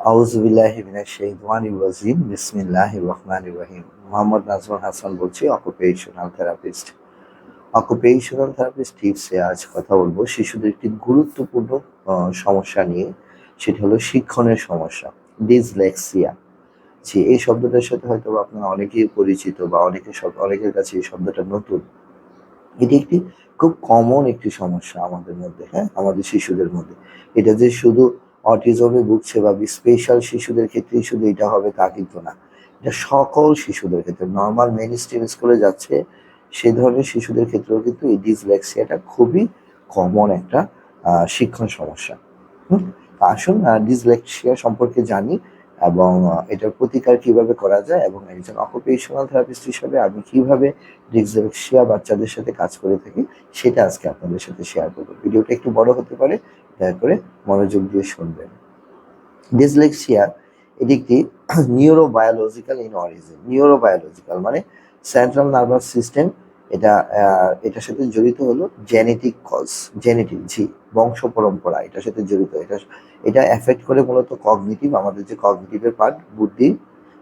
আউজবিল্লাহিমিনাশাইতানির বিসমিল্লাহির রহমানির রহিম। মোহাম্মদ নাজমুল হাসান বলছি অকুপেশনাল থেরাপিস্ট অকুপেশনাল থেরাপিস্ট টিপসে আজ কথা বলব। শিশুদের একটি গুরুত্বপূর্ণ সমস্যা নিয়ে। সেটি হলো শিক্ষণের সমস্যা ডিসলেক্সিয়া জি এই শব্দটার সাথে হয়তো আপনারা অনেকেই পরিচিত বা অনেকে অনেকের কাছে এই শব্দটা নতুন। এটি একটি খুব কমন একটি সমস্যা আমাদের মধ্যে হ্যাঁ? আমাদের শিশুদের মধ্যে। এটা যে শুধু অটিজমে ভুগছে বা স্পেশাল শিশুদের ক্ষেত্রেই শুধু এটা হবে, তা কিন্তু না। এটা সকল শিশুদের ক্ষেত্রে নর্মাল মেন স্ট্রিম স্কুলে যাচ্ছে, সে ধরনের শিশুদের ক্ষেত্রেও কিন্তু এই ডিসলেক্সিয়াটা খুবই কমন একটা শিক্ষণ সমস্যা। আসুন ডিসলেক্সিয়া সম্পর্কে জানি। এবং এটার প্রতিকার কীভাবে করা যায় এবং একজন অকুপেশনাল থেরাপিস্ট হিসেবে আমি কীভাবে ডিসলেক্সিয়া বাচ্চাদের সাথে কাজ করে থাকি, সেটা আজকে আপনাদের সাথে শেয়ার করব। ভিডিওটা একটু বড় হতে পারে, দয়া করে মনোযোগ দিয়ে শুনবেন। ডিসলেক্সিয়া এটি একটি নিউরোবায়োলজিক্যাল ইন অরিজিন নিউরোবায়োলজিক্যাল মানে সেন্ট্রাল নার্ভাস সিস্টেম এটা এটার সাথে জড়িত হলো জেনেটিক কজ জেনেটিক জি, বংশ পরম্পরা, এটার সাথে জড়িত, এটা এটা এফেক্ট করে মূলত কগনিটিভ আমাদের যে কগনিটিভের পার্ট বুদ্ধি।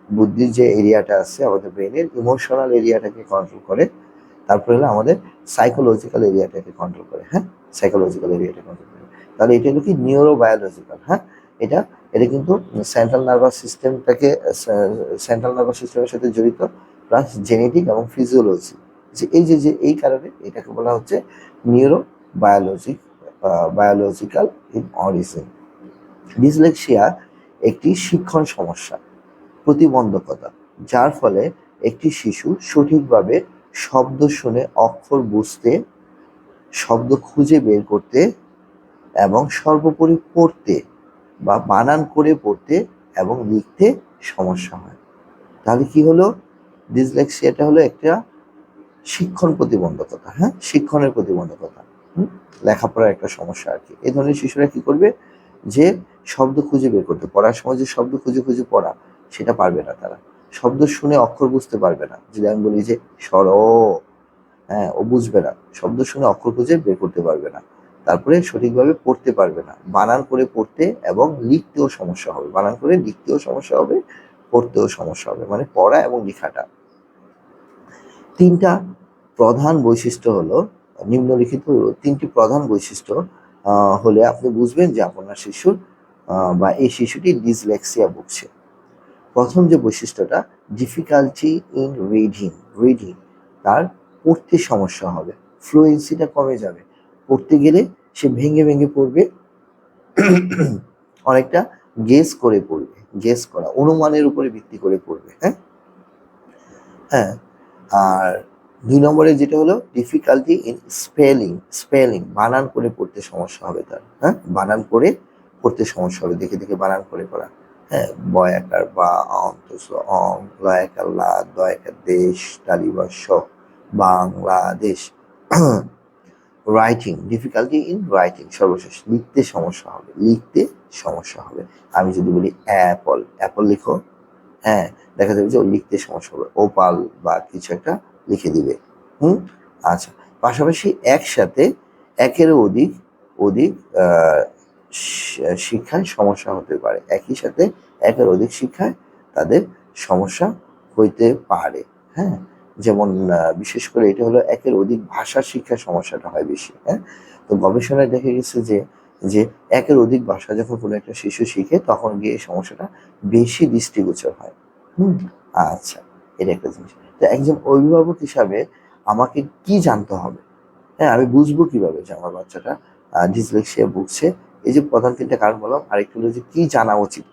বুদ্ধির যে এরিয়াটা আছে আমাদের ব্রেনের ইমোশনাল এরিয়াটাকে কন্ট্রোল করে। তারপরে হলো আমাদের সাইকোলজিক্যাল এরিয়াটাকে কন্ট্রোল করে হ্যাঁ? সাইকোলজিক্যাল এরিয়াটা কন্ট্রোল করে। তাহলে এটা হলো কি? নিউরোবায়োলজিক্যাল হ্যাঁ? এটা এটা কিন্তু সেন্ট্রাল নার্ভাস সিস্টেমটাকে সেন্ট্রাল নার্ভাস সিস্টেমের সাথে জড়িত প্লাস জেনেটিক এবং ফিজিওলজি যে এই যে যে এই কারণে এটাকে বলা হচ্ছে neuro biologic biological in origin dyslexia একটি শিক্ষণ সমস্যা, প্রতিবন্ধকতা, যার ফলে একটি শিশু সঠিকভাবে শব্দ শুনে অক্ষর বুঝতে, শব্দ খুঁজে বের করতে এবং সর্বোপরি পড়তে বা বানান করে পড়তে এবং লিখতে সমস্যা হয়। তাহলে কি হলো? ডিসলেক্সিয়াটা হলো একটা শিক্ষণ প্রতিবন্ধকতা হ্যাঁ? শিক্ষণের প্রতিবন্ধকতা, হুম? লেখাপড়ার একটা সমস্যা আর কি। এই ধরনের শিশুরা কি করবে? যে শব্দ খুঁজে বের করতে, পড়ার সময় যে শব্দ খুঁজে খুঁজে পড়া, সেটা পারবে না তারা। শব্দ শুনে অক্ষর বুঝতে পারবে না। যদি আমি বলি যে সর হ্যাঁ ও বুঝবে না। শব্দ শুনে অক্ষর খুঁজে বের করতে পারবে না। তারপরে সঠিকভাবে পড়তে পারবে না। বানান করে পড়তে এবং লিখতেও সমস্যা হবে। বানান করে লিখতেও সমস্যা হবে, পড়তেও সমস্যা হবে। মানে পড়া এবং লেখাটা। তিনটা প্রধান বৈশিষ্ট্য হলো, নিম্নলিখিত তিনটি প্রধান বৈশিষ্ট্য হলে আপনি বুঝবেন যে আপনার শিশুর বা এই শিশুটি ডিসলেক্সিয়া ভুগছে। প্রথম যে বৈশিষ্ট্যটা ডিফিকাল্টি ইন রিডিং রিডিং তার পড়তে সমস্যা হবে ফ্লুয়েন্সিটা কমে যাবে। পড়তে গেলে সে ভেঙে ভেঙে পড়বে, অনেকটা গেস করে পড়বে গেস করা, অনুমানের উপরে ভিত্তি করে পড়বে হ্যাঁ? হ্যাঁ আর দুই নম্বরে যেটা হলো ডিফিকাল্টি ইন স্পেলিং স্পেলিং বানান করে পড়তে সমস্যা হবে তার হ্যাঁ? বানান করে পড়তে সমস্যা হবে, দেখে দেখে বানান করে পড়া হ্যাঁ? বয়াকার বা অন্তস অং লয়াকার লা দয়াকার দেশ তালিবাস Bangladesh. Writing difficulty in writing সর্বশেষ, লিখতে সমস্যা হবে, লিখতে সমস্যা হবে। আমি যদি বলি অ্যাপল অ্যাপল লিখো হ্যাঁ? দেখা যাবে যে ও লিখতে সমস্যা হবে ওপাল বা কিছু একটা লিখে দিবে। হুম? আচ্ছা পাশাপাশি একসাথে একের অধিক অধিক শিক্ষায় সমস্যা হতে পারে। একই সাথে একের অধিক শিক্ষায় তাদের সমস্যা হইতে পারে। হ্যাঁ? যেমন বিশেষ করে এটা হলো একের অধিক ভাষা শিক্ষার সমস্যাটা হয় বেশি। হ্যাঁ? তো গবেষণায় দেখা গেছে যে যে একের অধিক ভাষা যখন কোনো একটা শিশু শিখে তখন গিয়ে এই সমস্যাটা বেশি দৃষ্টিগোচর হয়। হুম? আচ্ছা এটা একটা জিনিস। তো একজন অভিভাবক হিসাবে আমাকে কি জানতে হবে? হ্যাঁ আমি বুঝব কীভাবে যে আমার বাচ্চাটা ডিসলেক্সিয়া ভুগছে। এই যে প্রধান তিনটা কারণ বললাম, আরেকটু হলো যে কি জানা উচিত?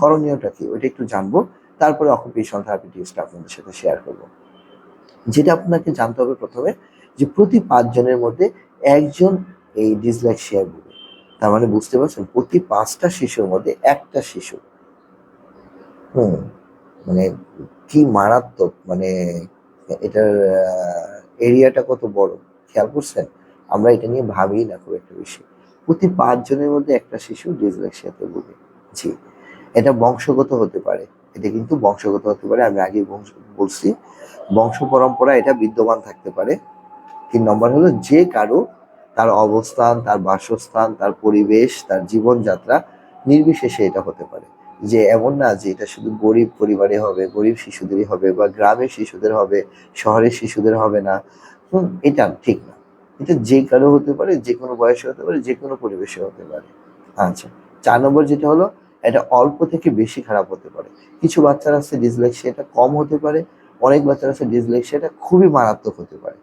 করণীয়টা কি? ওইটা একটু জানব। তারপরে অকুপেশনাল থেরাপি টিপসটা আপনাদের সাথে শেয়ার করব। যেটা আপনাকে জানতে হবে প্রথমে, যে প্রতি পাঁচজনের মধ্যে একজন এই ডিসলেক্সিয়া ভুগে। তার মানে বুঝতে পারছেন? প্রতি পাঁচটা শিশুর মধ্যে একটা শিশু। হুম মানে কি মারাত্মক? মানে এটার এরিয়াটা কত বড়? খেয়াল করছেন? আমরা এটা নিয়ে ভাবি না খুব একটা বেশি। প্রতি পাঁচজনের মধ্যে একটা শিশু ডিসলেক্সিয়াতে ভুগে। জি। এটা বংশগত হতে পারে। এটা কিন্তু বংশগত হতে পারে। আমি আগে বংশ- বলছি, বংশ পরম্পরা এটা বিদ্যমান থাকতে পারে। তিন নম্বর হলো যে কারও তার অবস্থান, তার বাসস্থান, তার পরিবেশ, তার জীবনযাত্রা নির্বিশেষে এটা হতে পারে। যে এমন না যে এটা শুধু গরিব পরিবারে হবে, গরিব শিশুদেরই হবে বা গ্রামের শিশুদের হবে, শহরের শিশুদের হবে না। হুম, এটা ঠিক না। এটা যে কারও হতে পারে, যে কোনো বয়সে হতে পারে, যে কোনো পরিবেশে হতে পারে। আচ্ছা চার নম্বর যেটা হলো, এটা অল্প থেকে বেশি খারাপ হতে পারে। কিছু বাচ্চারা আছে ডিসলেক্সিয়া এটা কম হতে পারে। অনেক বাচ্চারা আছে ডিসলেক্সিয়া এটা খুবই মারাত্মক হতে পারে।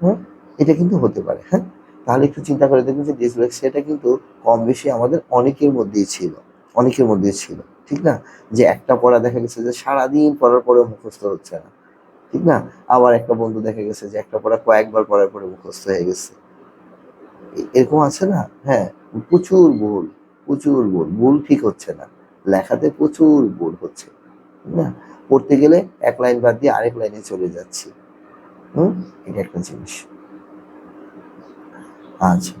হ্যাঁ এটা কিন্তু হতে পারে হ্যাঁ? তাহলে একটু চিন্তা করে দেখবেন যে ডিসলেক্সিয়াটা কিন্তু কম বেশি আমাদের অনেকের মধ্যেই ছিল। অনেকের মধ্যে ছিল, ঠিক না? যে একটা পড়া দেখা গেছে যে সারাদিন পড়ার পরেও মুখস্থ হচ্ছে না, ঠিক না? আবার একটা বন্ধু দেখা গেছে যে একটা পড়া কয়েকবার পড়ার পরে মুখস্থ হয়ে গেছে। এরকম আছে না? হ্যাঁ প্রচুর ভুল প্রচুর ভুল ভুল ঠিক হচ্ছে না। লেখাতে প্রচুর ভুল হচ্ছে না? পড়তে গেলে এক লাইন বাদ দিয়ে আরেক লাইনে চলে যাচ্ছি। হুম? এটা একটা জিনিস। আচ্ছা।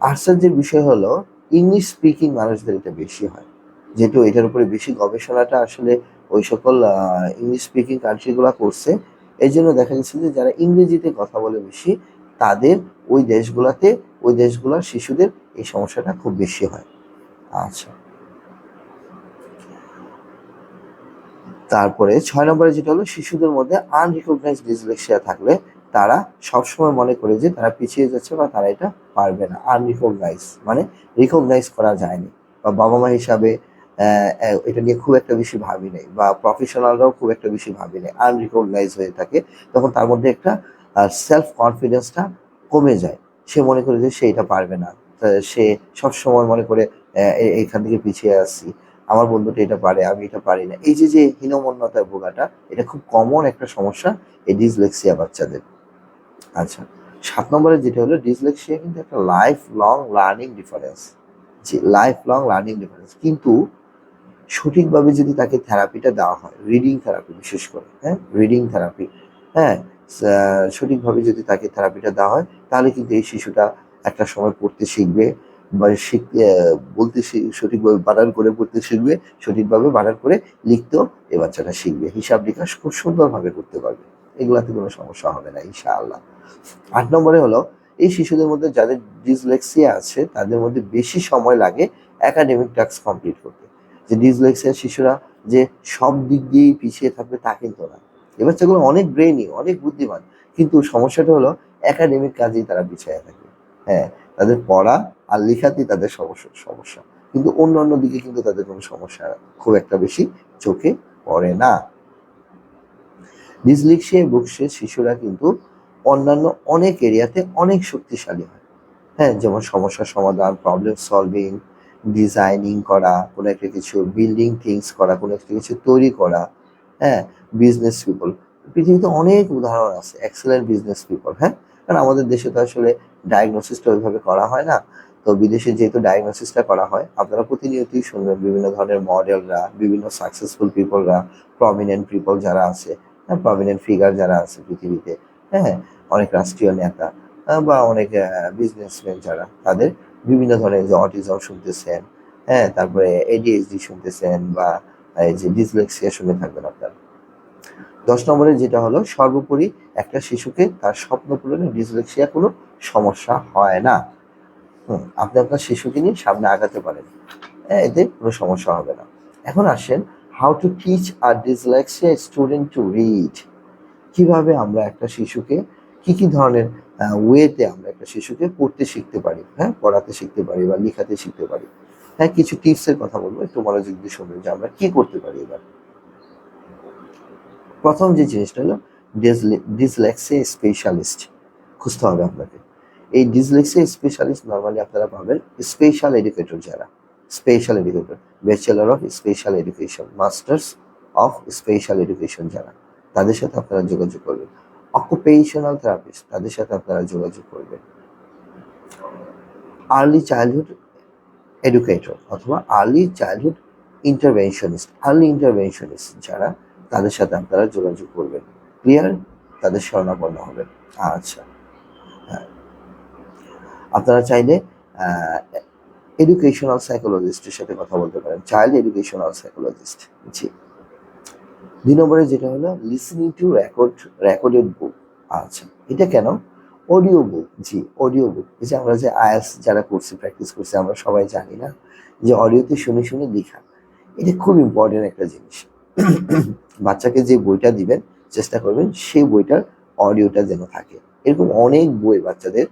আশ্চর্যের বিষয় হলো ইংলিশ স্পিকিং মানুষদের এটা বেশি হয়। যেহেতু এটার উপরে বেশি গবেষণাটা আসলে ওই সকল ইংলিশ স্পিকিং কান্ট্রিগুলো করছে এই জন্য দেখা গেছে যে যারা ইংরেজিতে কথা বলে বেশি, তাদের ওই দেশগুলোতে, ওই দেশগুলোর শিশুদের এই সমস্যাটা খুব বেশি হয়। আচ্ছা। তারপরে ছয় নম্বরে যেটা হলো, শিশুদের মধ্যে আনরিকগনাইজ ডিসলেক্সিয়া থাকলে তারা সবসময় মনে করে যে তারা পিছিয়ে যাচ্ছে বা তারা এটা পারবে না আনরিকগনাইজ মানে রিকগনাইজ করা যায়নি। বা বাবা মা হিসাবে এটা নিয়ে খুব একটা বেশি ভাবি নেই, বা প্রফেশনালরাও খুব একটা বেশি ভাবি নেই আনরিকগনাইজ হয়ে থাকে, তখন তার মধ্যে একটা সেলফ কনফিডেন্সটা কমে যায়। সে মনে করে যে সে এটা পারবে না সে সবসময় মনে করে এইখান থেকে পিছিয়ে আসছি আমার বন্ধুটা এটা পারে, আমি এটা পারি না। এই যে যে হীনমন্যতায় ভোগাটা, এটা খুব কমন একটা সমস্যা এই ডিসলেক্সিয়া বাচ্চাদের। আচ্ছা সাত নম্বরে যেটা হলো ডিসলেক্সিয়া কিন্তু একটা লাইফ লং লার্নিং ডিফারেন্স যে লাইফ লং লার্নিং ডিফারেন্স কিন্তু সঠিকভাবে যদি তাকে থেরাপিটা দেওয়া হয় রিডিং থেরাপি বিশেষ করে হ্যাঁ? রিডিং থেরাপি হ্যাঁ? সঠিকভাবে যদি তাকে থেরাপিটা দেওয়া হয়, তাহলে কিন্তু এই শিশুটা একটা সময় পড়তে শিখবে বা শিখতে বলতে সঠিকভাবে বানান করে পড়তে শিখবে, সঠিকভাবে বানান করে লিখতেও এ বাচ্চাটা শিখবে। হিসাব নিকাশ খুব সুন্দরভাবে করতে পারবে। এগুলাতে কোনো সমস্যা হবে না, ইনশাআল্লাহ। আট নম্বরে হলো, এই শিশুদের মধ্যে যাদের ডিসলেক্সিয়া আছে, তাদের মধ্যে বেশি সময় লাগে একাডেমিক টাস্ক কমপ্লিট করতে। যে ডিসলেক্সিয়া শিশুরা যে সব দিক দিয়েই পিছিয়ে থাকবে তা কিন্তু না। এ বাচ্চাগুলো অনেক ব্রেনই অনেক বুদ্ধিমান, কিন্তু সমস্যাটা হলো একাডেমিক কাজেই তারা পিছিয়ে থাকে। হ্যাঁ তাদের পড়া আর লেখাতেই তাদের সমস্যা সমস্যা। কিন্তু অন্য অন্য দিকে কিন্তু তাদের কোনো সমস্যা খুব একটা বেশি চোখে পড়ে না। ডিসলেক্সিয়া বুকসে শিশুরা কিন্তু অন্যান্য অনেক এরিয়াতে অনেক শক্তিশালী হয়। হ্যাঁ যেমন সমস্যার সমাধান প্রবলেম সলভিং ডিজাইনিং করা, কোনো একটা কিছু বিল্ডিং থিংস করা, কোনো একটা কিছু তৈরি করা হ্যাঁ বিজনেস পিপল পৃথিবীতে অনেক উদাহরণ আছে এক্সেলেন্ট বিজনেস পিপল হ্যাঁ? কারণ আমাদের দেশে তো আসলে ডায়াগনোসিসটা ওইভাবে করা হয় না। তো বিদেশে যেহেতু ডায়াগনোসিসটা করা হয়, আপনারা প্রতিনিয়তই শুনবেন বিভিন্ন ধরনের মডেলরা বিভিন্ন সাকসেসফুল পিপলরা প্রমিনেন্ট পিপল যারা আছে প্রমিনেন্ট ফিগার যারা আছে পৃথিবীতে হ্যাঁ অনেক রাষ্ট্রীয় নেতা বা অনেক বিজনেসম্যান যারা তাদের বিভিন্ন ধরনের যে অটিজম শুনতেছেন হ্যাঁ তারপরে এডিএইচডি শুনতেছেন বা এই যে ডিসলেক্সিয়া শুনে থাকবেন আপনার। দশ নম্বরে যেটা হলো সর্বোপরি একটা শিশুকে তার স্বপ্ন পূরণে ডিসলেক্সিয়া কোনো সমস্যা হয় না। হুম, আপনি আপনার শিশুকে নিয়ে সামনে আগাতে পারেন। হ্যাঁ, এতে কোনো সমস্যা হবে না। এখন আসেন how to teach our dyslexia student to read কীভাবে আমরা একটা শিশুকে, কি কি ধরনের ওয়েতে আমরা একটা শিশুকে পড়তে শিখতে পারি হ্যাঁ? পড়াতে শিখতে পারি বা লেখাতে শিখতে পারি। হ্যাঁ কিছু টিপসের কথা বলব, একটু মনোযোগ দিয়ে শুনবেন যে আমরা কি করতে পারি এবার। প্রথম যে জিনিসটা হলো ডিসলেক্সিয়া স্পেশালিস্ট খুঁজতে হবে আপনাকে। এই ডিসলেক্সিয়া স্পেশালিস্ট নর্মালি আপনারা পাবেন স্পেশাল এডুকেটর যারা। Special educator bachelor of special education masters of special education যারা, তাদের সাথে আপনারা যোগাযোগ করবেন। অকুপেশনাল থেরাপিস্ট তাদের সাথে আপনারা যোগাযোগ করবেন। আর্লি চাইল্ডহুড এডুকেটর অথবা early childhood interventionist early interventionist যারা, তাদের সাথে আপনারা যোগাযোগ করবেন। ক্লিয়ার তাদের শরণাপন্ন হবেন। আচ্ছা। হ্যাঁ। আপনারা চাইলে এডুকেশনাল সাইকোলজিস্টের সাথে কথা বলতে পারেন চাইল্ড এডুকেশনাল সাইকোলজিস্ট জি। দুই নম্বরে যেটা হলো listening to record recorded book আচ্ছা এটা কেন? অডিও বুক জি অডিও বুক এই যে আমরা যে আয়াস যারা করছি প্র্যাকটিস করছি, আমরা সবাই জানি না যে অডিওতে শুনে শুনে লেখা। এটা খুব ইম্পর্টেন্ট একটা জিনিস। বাচ্চাকে যে বইটা দিবেন, চেষ্টা করবেন সেই বইটার অডিওটা যেন থাকে। এরকম অনেক বই বাচ্চাদের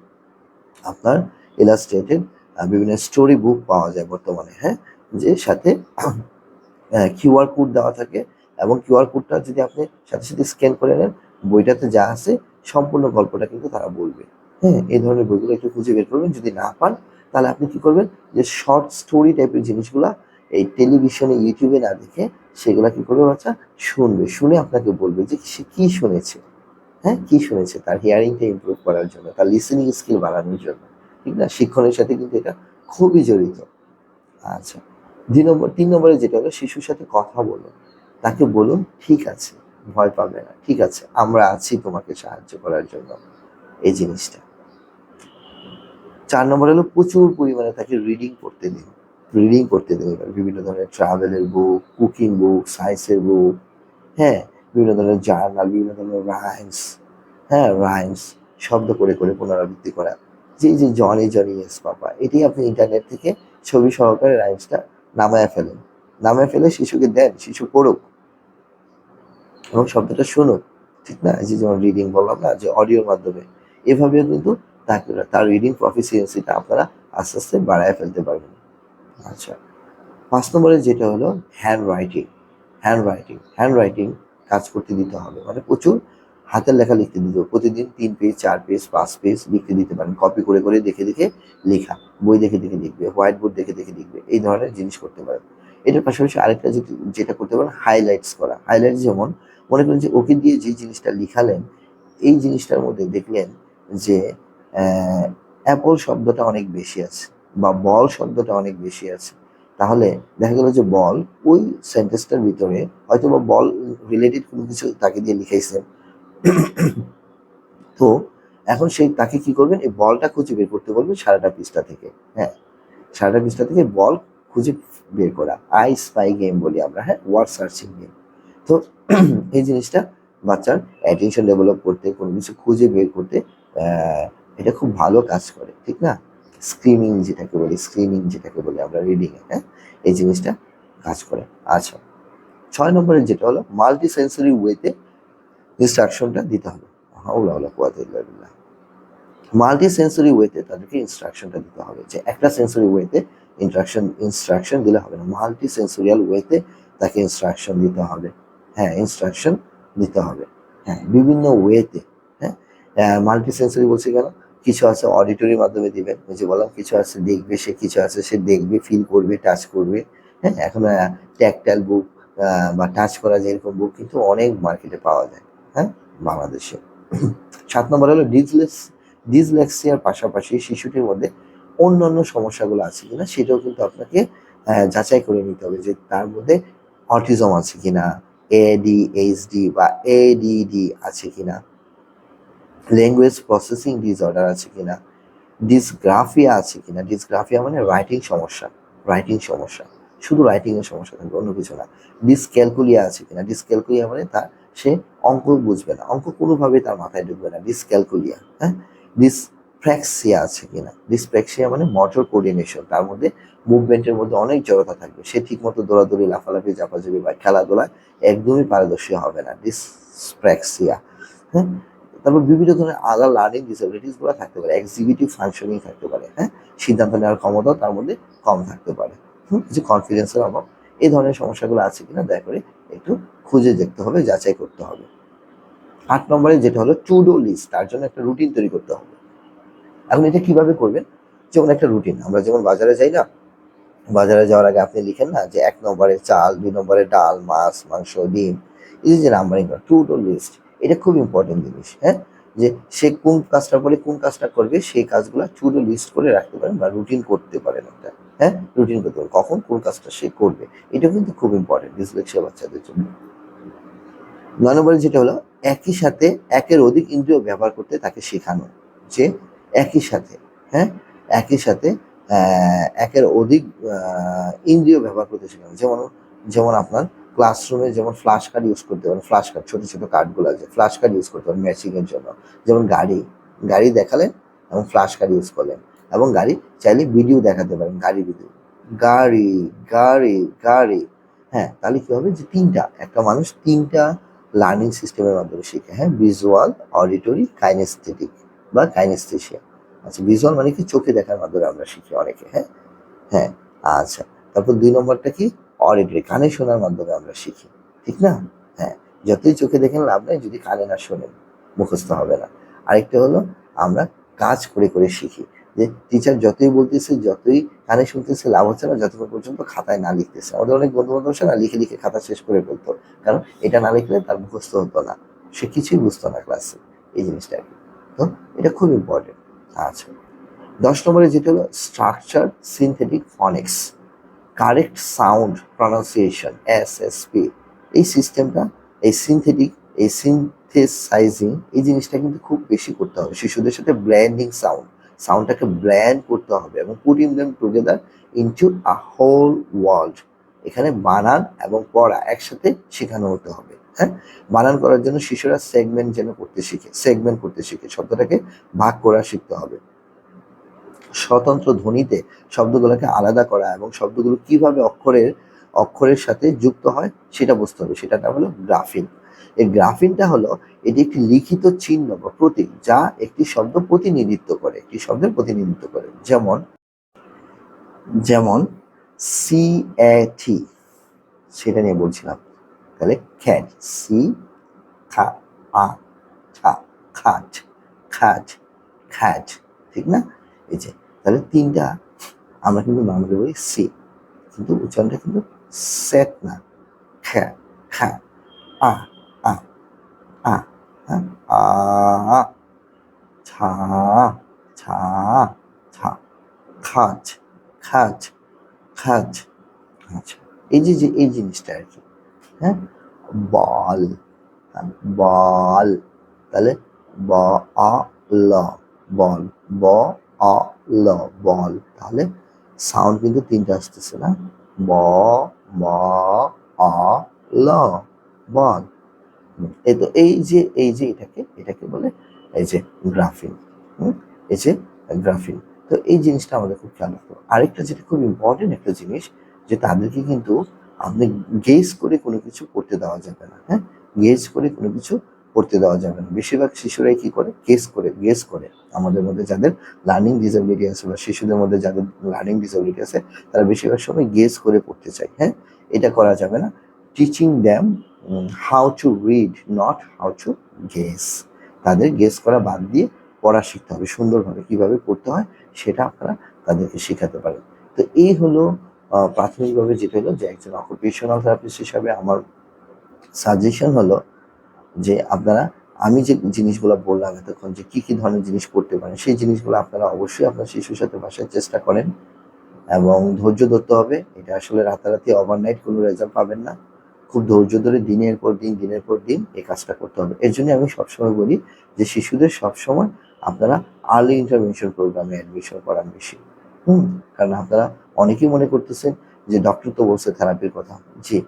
আপনার ইলাস্ট্রেটেড বিভিন্ন স্টোরি বুক পাওয়া যায় বর্তমানে হ্যাঁ? যে সাথে কিউআর কোড দেওয়া থাকে এবং কিউআর কোডটা যদি আপনি সাথে সাথে স্ক্যান করে নেন, বইটাতে যা আছে, সম্পূর্ণ গল্পটা কিন্তু তারা বলবে হ্যাঁ? এই ধরনের বইগুলো একটু খুঁজে বের করবেন, যদি না পান, তাহলে আপনি কি করবেন, যে শর্ট স্টোরি টাইপের জিনিসগুলা এই টেলিভিশনে ইউটিউবে না দেখে সেগুলা কি করবে বাচ্চা শুনবে, শুনে আপনাকে বলবে যে সে কি শুনেছে হ্যাঁ? কি শুনেছে, তার হিয়ারিংটা ইম্প্রুভ করার জন্য, তার লিসেনিং স্কিল বাড়ানোর জন্য। ঠিক না? শিক্ষণের সাথে কিন্তু এটা খুবই জড়িত। আচ্ছা দুই নম্বর, তিন নম্বরে যেটা হলো, শিশুর সাথে কথা বলুন তাকে বলুন, ঠিক আছে, ভয় পাবে না। ঠিক আছে, আমরা আছি তোমাকে সাহায্য করার জন্য। এই জিনিসটা। চার নম্বর হলো, প্রচুর পরিমাণে তাকে রিডিং করতে দিন। রিডিং করতে দিন। বিভিন্ন ধরনের ট্রাভেলের বুক কুকিং বুক সায়েন্সের বুক হ্যাঁ? বিভিন্ন ধরনের জার্নাল বিভিন্ন ধরনের রাইমস হ্যাঁ? রাইমস শব্দ করে করে পুনরাবৃত্তি করা। যে যে জনি জনি এস পাপা এটি আপনি ইন্টারনেট থেকে ছবি সহকারে রাইমসটা নামায় ফেলেন। নামায় ফেলে শিশুকে দেন, শিশু পড়ুক। এবং শব্দটা শুনুক, ঠিক না? যে যেমন রিডিং বললাম না, যে অডিওর মাধ্যমে। এভাবেও কিন্তু তাকে, তার রিডিং প্রফিসিয়েন্সিটা আপনারা আস্তে আস্তে বাড়ায় ফেলতে পারবেন। আচ্ছা পাঁচ নম্বরে যেটা হলো handwriting handwriting handwriting কাজ করতে দিতে হবে। মানে প্রচুর হাতের লেখা লিখতে দিতে। প্রতিদিন তিন পেজ চার পেজ পাঁচ পেজ লিখতে দিতে পারেন। কপি করে করে দেখে দেখে লেখা। বই দেখে দেখে লিখবে। হোয়াইট বোর্ড দেখে দেখে লিখবে। এই ধরনের জিনিস করতে পারেন। এটার পাশাপাশি আরেকটা যেটা করতে পারেন হাইলাইটস করা। হাইলাইটস যেমন, মনে করেন যে ওকে দিয়ে যে জিনিসটা লিখালেন, এই জিনিসটার মধ্যে দেখলেন যে অ্যাপল শব্দটা অনেক বেশি আছে বা বল শব্দটা অনেক বেশি আছে। তাহলে দেখা গেল যে বল ওই সেন্টেন্সটার ভিতরে হয়তো বা বল রিলেটেড কোনো কিছু তাকে দিয়ে লিখাইছেন তো এখন সেই তাকে কি করবেন? এই বলটা খুঁজে বের করতে বলবেন সারাটা পৃষ্ঠা থেকে। হ্যাঁ সারাটা পৃষ্ঠা থেকে বল খুঁজে বের করা। আই স্পাই গেম বলি আমরা হ্যাঁ ওয়ার্ড সার্চিং গেম। তো এই জিনিসটা বাচ্চার অ্যাটেনশন ডেভেলপ করতে, কোনো কিছু খুঁজে বের করতে এটা খুব ভালো কাজ করে, ঠিক না? স্ক্রিনিং যেটাকে বলি, স্ক্রিনিং যেটাকে বলি আমরা রিডিং হ্যাঁ? এই জিনিসটা কাজ করে। আচ্ছা ছয় নম্বরের যেটা হলো মাল্টি সেন্সরি ওয়েতে ইনস্ট্রাকশনটা দিতে হবে। মাল্টি সেন্সরি ওয়েতে তাদেরকে ইনস্ট্রাকশনটা দিতে হবে যে একটা সেন্সরি ওয়েতে ইনস্ট্রাকশন ইনস্ট্রাকশন দিলে হবে না। মাল্টি সেন্সরিয়াল ওয়েতে তাকে ইনস্ট্রাকশন দিতে হবে। হ্যাঁ ইনস্ট্রাকশন দিতে হবে। হ্যাঁ বিভিন্ন ওয়েতে হ্যাঁ মাল্টি সেন্সরি বলছি কেন? কিছু আছে অডিটরির মাধ্যমে দিবেন। ওই যে বললাম, কিছু আছে দেখবে, সে কিছু আছে সে দেখবে ফিল করবে টাচ করবে। হ্যাঁ এখন ট্যাকটাইল বুক বা টাচ করা যেরকম বুক কিন্তু অনেক মার্কেটে পাওয়া যায়। হ্যাঁ? বাংলাদেশে। সাত নম্বর হলো ডিজলেস ডিসলেক্সিয়ার পাশাপাশি শিশুটির মধ্যে অন্যান্য সমস্যাগুলো আছে কিনা সেটাও কিন্তু আপনাকে যাচাই করে নিতে হবে যে তার মধ্যে অটিজম আছে কিনা এডিএইচডি বা এডিডি আছে কিনা ল্যাঙ্গুয়েজ প্রসেসিং ডিসঅর্ডার আছে কিনা ডিসগ্রাফিয়া আছে কিনা। ডিসগ্রাফিয়া মানে রাইটিং সমস্যা রাইটিং সমস্যা। শুধু রাইটিং এর সমস্যা থাকবে, অন্য কিছু না। ডিসক্যালকুলিয়া আছে কিনা। ডিসক্যালকুলিয়া মানে তার সে অঙ্ক বুঝবে না। অঙ্ক কোনোভাবে তার মাথায় ঢুকবে না। ডিসক্যালকুলিয়া হ্যাঁ? ডিসপ্র্যাক্সিয়া আছে কিনা? ডিসপ্র্যাক্সিয়া মানে মোটর কোঅর্ডিনেশন তার মধ্যে মুভমেন্টের মধ্যে অনেক জড়তা থাকবে। সে ঠিকমতো দৌড়াদৌড়ি, লাফালাফি চাপাচাপি বা খেলাধুলায় একদমই পারদর্শী হবে না। ডিসপ্র্যাক্সিয়া হ্যাঁ? তারপর বিভিন্ন ধরনের আদার লার্নিং ডিসএবিলিটিসগুলো থাকতে পারে। এক্সিকিউটিভ ফাংশনিং থাকতে পারে হ্যাঁ? সিদ্ধান্ত নেওয়ার ক্ষমতাও তার মধ্যে কম থাকতে পারে। হুম? কিছু কনফিডেন্সের অভাব। এই ধরনের সমস্যাগুলো আছে কিনা? দয়া করে একটু খুঁজে দেখতে হবে, যাচাই করতে হবে। আট নম্বরে যেটা হলো টু ডু লিস্ট তার জন্য একটা রুটিন তৈরি করতে হবে। এখন এটা কীভাবে করবেন? যেমন একটা রুটিন আমরা যেমন বাজারে যাই না, বাজারে যাওয়ার আগে আপনি লিখেন না যে এক নম্বরে চাল, দুই নম্বরে ডাল, মাছ, মাংস, ডিম, এই যে নাম্বারিং টু ডু লিস্ট এটা খুব ইম্পর্টেন্ট জিনিস হ্যাঁ? যে সে কোন কাজটা পরে কোন কাজটা করবে, সেই কাজগুলো টু ডু লিস্ট করে রাখতে পারেন বা রুটিন করতে পারেন একটা হ্যাঁ? রুটিন করতে পারেন। কখন কোন কাজটা সে করবে এটা কিন্তু খুব ইম্পর্টেন্ট ডিসলেক্সিয়া বাচ্চাদের জন্য। নয় যেটা হলো, একই সাথে একের অধিক ইন্দ্রিয় ব্যবহার করতে তাকে শেখানো যে একই সাথে হ্যাঁ? একই সাথে একের অধিক ইন্দ্রিয় ব্যবহার করতে শেখানো। যেমন যেমন আপনার ক্লাসরুমে যেমন ফ্ল্যাশ কার্ড ইউজ করতে পারেন ফ্ল্যাশ কার্ড ছোটো, ছোট কার্ডগুলো আছে ফ্ল্যাশ কার্ড ইউজ করতে পারেন ম্যাচিংয়ের জন্য। যেমন গাড়ি গাড়ি দেখালেন, এবং ফ্ল্যাশ কার্ড ইউজ করলেন, এবং গাড়ি চাইলে ভিডিও দেখাতে পারেন, গাড়ি ভিডিও গাড়ি গাড়ি গাড়ি। হ্যাঁ তাহলে কী হবে যে তিনটা, একটা মানুষ তিনটা লার্নিং সিস্টেমের মাধ্যমে শেখে হ্যাঁ? ভিজুয়াল অডিটরি কাইনেস্থেটিক বা কাইনেস্থেশিয়া আচ্ছা ভিজুয়াল মানে কি? চোখে দেখার মাধ্যমে আমরা শিখি অনেকে হ্যাঁ? হ্যাঁ আচ্ছা। তারপর দুই নম্বরটা কি? অডিটরি কানে শোনার মাধ্যমে আমরা শিখি, ঠিক না? হ্যাঁ যতই চোখে দেখেন লাভ নাই, যদি কানে না শোনেন, মুখস্থ হবে না। আরেকটা হলো আমরা কাজ করে করে শিখি। যে টিচার যতই বলতেছে, যতই কানে শুনতেছে, লাভ হচ্ছে না, যতক্ষণ পর্যন্ত খাতায় না লিখতেছে। আমাদের অনেক বন্ধু বান্ধব না, লিখে লিখে খাতা শেষ করে বলতো কারণ এটা না লিখলে তার মুখস্থ হতো না। সে কিছুই বুঝতো না ক্লাসে এই জিনিসটা কি। তো এটা খুব ইম্পর্টেন্ট আচ্ছা। দশ নম্বরে যেটা হলো structure synthetic phonics correct sound pronunciation S S P এই সিস্টেমটা এই সিনথেটিক এই সিনথেসাইজিং এই জিনিসটা কিন্তু খুব বেশি করতে হবে। শিশুদের সাথে ব্র্যান্ডিং সাউন্ড সাউন্ডটাকে ব্ল্যান্ড করতে হবে এবং putting them together into a whole world এখানে বানান এবং পড়া একসাথে শেখানো হতে হবে হ্যাঁ? বানান করার জন্য শিশুরা সেগমেন্ট যেন করতে শিখে সেগমেন্ট করতে শিখে, শব্দটাকে ভাগ করা শিখতে হবে। স্বতন্ত্র ধ্বনিতে শব্দগুলোকে আলাদা করা এবং শব্দগুলো কীভাবে অক্ষরের অক্ষরের সাথে যুক্ত হয় সেটা বুঝতে হবে, সেটা হলো গ্রাফিন। এই গ্রাফিনটা হলো এটি একটি লিখিত চিহ্ন বা প্রতীক যা একটি শব্দ প্রতিনিধিত্ব করে, একটি শব্দের প্রতিনিধিত্ব করে। যেমন যেমন সি টি সেটা নিয়ে বলছিলাম। তাহলে খ্যাট সি খা আ ছা খাট খাট খ্যাট, ঠিক না? এই যে, তাহলে তিনটা, আমরা কিন্তু নর্মালি বলি সি কিন্তু উচ্চারণটা কিন্তু সেট না। খ্যা খ্যা আ আ আ হ্যাঁ আ ছা ছা ছা খাচ খাচ খাচ আচ্ছা এই যে এই জিনিসটা আর কি হ্যাঁ? বল হ্যাঁ, বল তাহলে ব আ ল বল ব আ ল বল তাহলে সাউন্ড কিন্তু তিনটা আসতেছে না? ব ম আ ল বল। এই তো, এই যে এই যে এটাকে এটাকে বলে এই যে গ্রাফিন এই যে গ্রাফিন। তো এই জিনিসটা আমাদের খুব খেয়াল রাখতে হবে। আরেকটা যেটা খুব ইম্পর্টেন্ট একটা জিনিস, যে তাদেরকে কিন্তু আপনি গেস করে কোনো কিছু করতে দেওয়া যাবে না হ্যাঁ? গেস করে কোনো কিছু করতে দেওয়া যাবে না। বেশিরভাগ শিশুরাই কি করে? গেস করে গেস করে। আমাদের মধ্যে যাদের লার্নিং ডিসেবিলিটি আছে বা শিশুদের মধ্যে যাদের লার্নিং ডিসেবিলিটি আছে, তারা বেশিরভাগ সময় গেস করে পড়তে চায় হ্যাঁ? এটা করা যাবে না। Teaching them how to read not how to guess তাদের গেস করা বাদ দিয়ে পড়া শিখতে হবে সুন্দরভাবে। কীভাবে পড়তে হয় সেটা আপনারা তাদেরকে শেখাতে পারেন। তো এই হলো প্রাথমিকভাবে যেটা হলো যে একজন অকুপেশনাল থেরাপিস্ট হিসাবে আমার সাজেশন হলো যে আপনারা, আমি যে জিনিসগুলো বললাম এতক্ষণ যে কি কি ধরনের জিনিস করতে পারেন, সেই জিনিসগুলো আপনারা অবশ্যই আপনার শিশুর সাথে বাসায় চেষ্টা করেন এবং ধৈর্য ধরতে হবে। এটা আসলে রাতারাতি ওভারনাইট কোনো রেজাল্ট পাবেন না। খুব ধৈর্য ধরে দিনের পর দিন, দিনের পর দিন এই কাজটা করতে হবে। এর জন্য আমি সবসময় বলি যে শিশুদের সবসময় আপনারা আর্লি ইন্টারভেনশন প্রোগ্রামে অ্যাডমিশন করান বেশি। হুম, কারণ আপনারা অনেকেই মনে করতেছেন যে ডক্টর তো বলছে থেরাপির কথা। জি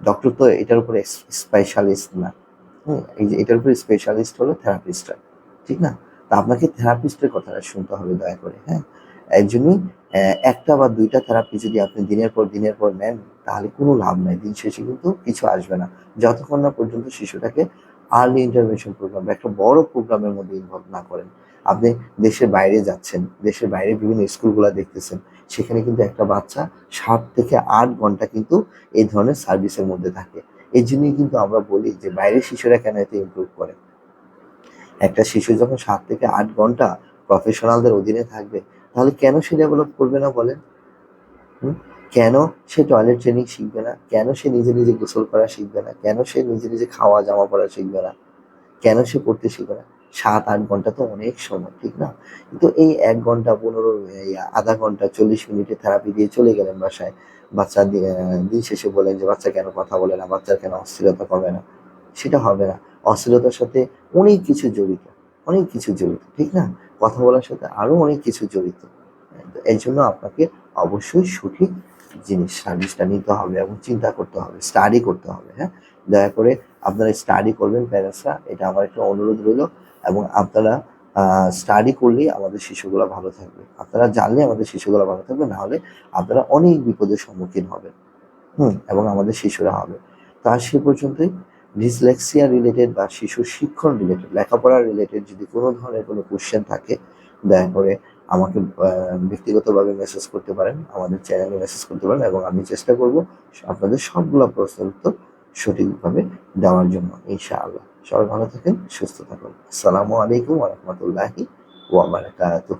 ডক্টর তো এটার উপরে স্পেশালিস্ট না। হুম, এই যে এটার উপরে স্পেশালিস্ট হলো থেরাপিস্টরা ঠিক না? তা আপনাকে থেরাপিস্টের কথাটা শুনতে হবে দয়া করে হ্যাঁ? এর জন্যই একটা বা দুইটা থেরাপি যদি আপনি দিনের পর দিনের পর নেন, তাহলে কোনো লাভ নাই। দিন শেষে কিন্তু কিছু আসবে না। যতক্ষণ না পর্যন্ত শিশুটাকে আর্লি ইন্টারভেনশন প্রোগ্রাম একটা বড় প্রোগ্রামের মধ্যে ইনভলভ না করেন। আপনি দেশের বাইরে যাচ্ছেন, দেশের বাইরে বিভিন্ন স্কুলগুলো দেখতেছেন, সেখানে কিন্তু একটা বাচ্চা সাত থেকে আট ঘণ্টা কিন্তু এই ধরনের সার্ভিসের মধ্যে থাকে। এই জন্যই কিন্তু আমরা বলি যে, বাইরের শিশুরা কেন এতে ইমপ্রুভ করে? একটা শিশু যখন সাত থেকে আট ঘণ্টা প্রফেশনালদের অধীনে থাকবে তাহলে কেন সে ডেভেলপ করবে না বলেন? কেন সে টয়লেট ট্রেনিং শিখবে না? কেন সে নিজে নিজে গোসল করা শিখবে না? কেন সে নিজে নিজে খাওয়া জামা পরা শিখবে না? কেন সে পড়তে শিখবে না? সাত, আট ঘণ্টা তো অনেক সময়, ঠিক না? কিন্তু এই এক ঘণ্টা, পনেরো আধা ঘণ্টা, চল্লিশ মিনিটের থেরাপি দিয়ে চলে গেলেন বাসায়। বাচ্চা দিন শেষে বলেন যে, বাচ্চা কেন কথা বলে না? বাচ্চার কেন অস্থিরতা কমে না? সেটা হবে না। অস্থিরতার সাথে অনেক কিছু জড়িত, অনেক কিছু জড়িত, ঠিক না? কথা বলার সাথে আরও অনেক কিছু জড়িত। এই জন্য আপনাকে অবশ্যই সঠিক জিনিস সার্ভিসটা নিতে হবে এবং চিন্তা করতে হবে স্টাডি করতে হবে হ্যাঁ? দয়া করে আপনারা স্টাডি করবেন প্যারেন্টসরা এটা আমার একটা অনুরোধ রইল এবং আপনারা স্টাডি করলেই আমাদের শিশুগুলো ভালো থাকবে। আপনারা জানলে আমাদের শিশুগুলো ভালো থাকবে, না হলে আপনারা অনেক বিপদের সম্মুখীন হবেন, হুম? এবং আমাদের শিশুরা হবে। তো সে পর্যন্তই। ডিসলেক্সিয়া রিলেটেড বা শিশুর শিক্ষণ রিলেটেড লেখাপড়া রিলেটেড যদি কোনো ধরনের কোনো কোশ্চেন থাকে, দয়া করে আমাকে ব্যক্তিগতভাবে মেসেজ করতে পারেন, আমাদের চ্যানেলে মেসেজ করতে পারেন এবং আমি চেষ্টা করব আপনাদের সবগুলো প্রশ্নের উত্তর সঠিকভাবে দেওয়ার জন্য, ইনশাআল্লাহ। সবাই ভালো থাকেন, সুস্থ থাকুন। আসসালামু আলাইকুম রাহমাতুল্লাহি ওয়া বারাকাতুহু।